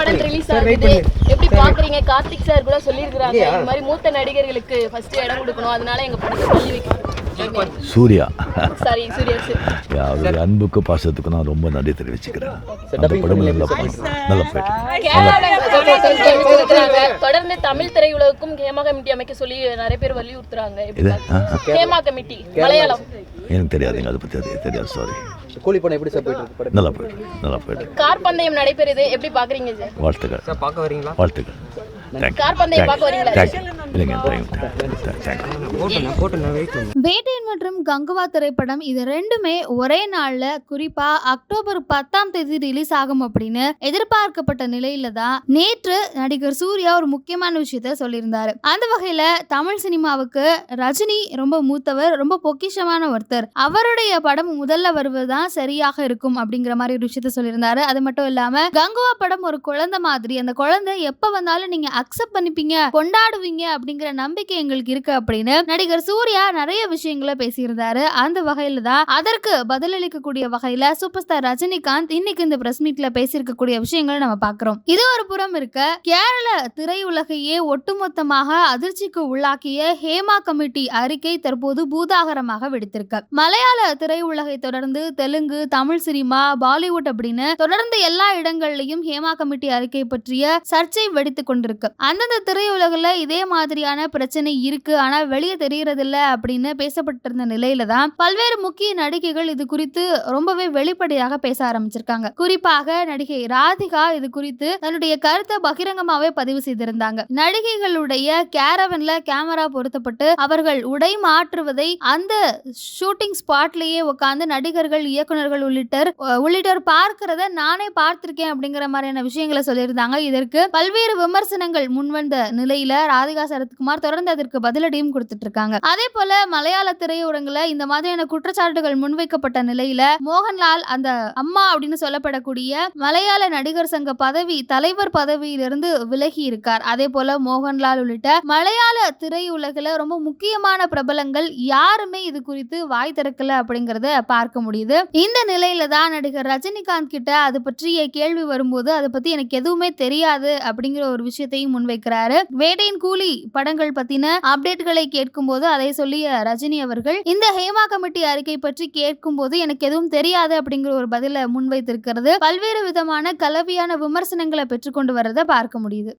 படம் ரிலீஸ் ஆகுது. எப்படி பாக்குறீங்க கார்த்திக் சார் கூட சொல்லியிருக்காங்க இந்த மாதிரி மூத்த நடிகர்களுக்கு ஃபர்ஸ்ட் இடம் கொடுக்கணும். அதனால எங்க படத்தை தள்ளி வைக்கணும். சூர்யா. சாரி சூர்யா சார் அவருடைய அன்புக்கு பாசத்துக்கு நான் ரொம்ப நன்றி தெரிவிச்சுக்கிறேன். அந்த படம் நல்லா போயிட்டு நல்லா போயிட்டு தொடர்ந்து தமிழ் திரையுலகுக்கும் ஹேமா கமிட்டி அமைக்க சொல்லி நிறைய பேர் வலியுறுத்துறாங்க? ஹேமா கமிட்டி மலையாளம். எனக்கு தெரியாதுங்க அதை அது தெரியாது. சாரி கூலி படம் எப்படி சார் போயிட்டு இருக்கு நல்லா போயிட்டு நல்லா போயிட்டு கார் பந்தயம் நடைபெறுது எப்படி பாக்குறீங்க சார்? வாழ்த்துக்கள். சார் பார்க்க வரீங்களா? வாழ்த்துக்கள். கார் பந்தயம் பார்க்க வரீங்களா வேட்டையன் மற்றும் கங்குவா திரைப்படம் இது ரெண்டுமே ஒரே நாள்ல குறிப்பா அக்டோபர் பத்தாம் தேதி ரிலீஸ் ஆகும் அப்படின்னு எதிர்பார்க்கப்பட்ட நிலையில தான் நேற்று நடிகர் சூர்யா ஒரு முக்கியமான விஷயத்த சொல்லியிருந்தாரு. அந்த வகையில தமிழ் சினிமாவுக்கு ரஜினி ரொம்ப மூத்தவர் ரொம்ப பொக்கிஷமான ஒருத்தர். அவருடைய படம் முதல்ல வருவதுதான் சரியாக இருக்கும் அப்படிங்கிற மாதிரி ஒரு விஷயத்த சொல்லியிருந்தாரு. அது மட்டும் இல்லாம கங்குவா படம் ஒரு குழந்தை மாதிரி அந்த குழந்தை எப்ப வந்தாலும் நீங்க அக்செப்ட் பண்ணிப்பீங்க கொண்டாடுவீங்க அப்படிங்கிற நம்பிக்கை எங்களுக்கு இருக்கு அப்படின்னு நடிகர் சூர்யா நிறைய விஷயங்களை பேசியிருந்தாரு. அந்த வகையில தான் அதற்கு பதிலளிக்கக்கூடிய வகையில சூப்பர் ஸ்டார் ரஜினிகாந்த் இன்னைக்கு இந்த பிரஸ் மீட்ல பேசியிருக்கக்கூடிய விஷயங்களை நம்ம பார்க்குறோம். இது ஒரு புறம் இருக்க கேரள திரையுலகையே ஒட்டுமொத்தமாக அதிர்ச்சிக்கு உள்ளாக்கிய ஹேமா கமிட்டி அறிக்கை தற்போது பூதாகரமாக வெடித்திருக்கு. மலையாள திரையுலகை தொடர்ந்து தெலுங்கு தமிழ் சினிமா பாலிவுட் அப்படின்னு தொடர்ந்து எல்லா இடங்கள்லயும் ஹேமா கமிட்டி அறிக்கை பற்றிய சர்ச்சை வெடித்து கொண்டிருக்கு. அந்தந்த திரையுலகில் இதே மாதிரி மாதிரியான பிரச்சனை இருக்கு. ஆனா வெளியே தெரியறதில்ல அப்படின்னு பேசப்பட்டிருந்த நிலையில தான் பல்வேறு முக்கிய நடிகைகள் இது குறித்து ரொம்பவே வெளிப்படையாக பேச ஆரம்பிச்சிருக்காங்க. குறிப்பாக நடிகை ராதிகா இது குறித்து தன்னுடைய கருத்தை பகிரங்கமாவே பதிவு செய்திருந்தாங்க. நடிகைகளுடைய கேரவன்ல கேமரா பொருத்தப்பட்டு அவர்கள் உடை மாற்றுவதை அந்த ஷூட்டிங் ஸ்பாட்லயே உட்கார்ந்து நடிகர்கள் இயக்குநர்கள் உள்ளிட்டர் உள்ளிட்டோர் பார்க்கிறத நானே பார்த்திருக்கேன் அப்படிங்கிற மாதிரியான விஷயங்களை சொல்லியிருந்தாங்க. இதற்கு பல்வேறு விமர்சனங்கள் முன்வந்த நிலையில ராதிகா சரத்குமார் தொடர்ந்து அதற்கு பதிலடியும் கொடுத்துட்டு இருக்காங்க அதே போல மலையாள திரையுறங்குல இந்த மாதிரியான குற்றச்சாட்டுகள் முன்வைக்கப்பட்ட நிலையில மோகன்லால் அந்த அம்மா அப்படின்னு சொல்லப்படக்கூடிய மலையாள நடிகர் சங்க பதவி தலைவர் பதவியிலிருந்து விலகி இருக்கார் அதே போல மோகன்லால் உள்ளிட்ட மலையாள திரையுலகில் ரொம்ப முக்கியமான பிரபலங்கள் யாருமே இது குறித்து வாய் திறக்கல அப்படிங்கறத பார்க்க முடியுது. இந்த நிலையில தான் நடிகர் ரஜினிகாந்த் கிட்ட அது பற்றிய கேள்வி வரும்போது அதை பத்தி எனக்கு எதுவுமே தெரியாது அப்படிங்கிற ஒரு விஷயத்தையும் முன்வைக்கிறாரு. வேட்டையின் கூலி படங்கள் பத்தின அப்டேட்களை கேட்கும்போது அதை சொல்லிய ரஜினி அவர்கள் இந்த ஹேமா கமிட்டி அறிக்கை பற்றி கேட்கும்போது எனக்கு எதுவும் தெரியாது அப்படிங்கிற ஒரு பதிலை முன்வைத்திருக்கிறது. பல்வேறு விதமான கலவையான விமர்சனங்களை பெற்றுக்கொண்டு வரதை பார்க்க முடியுது.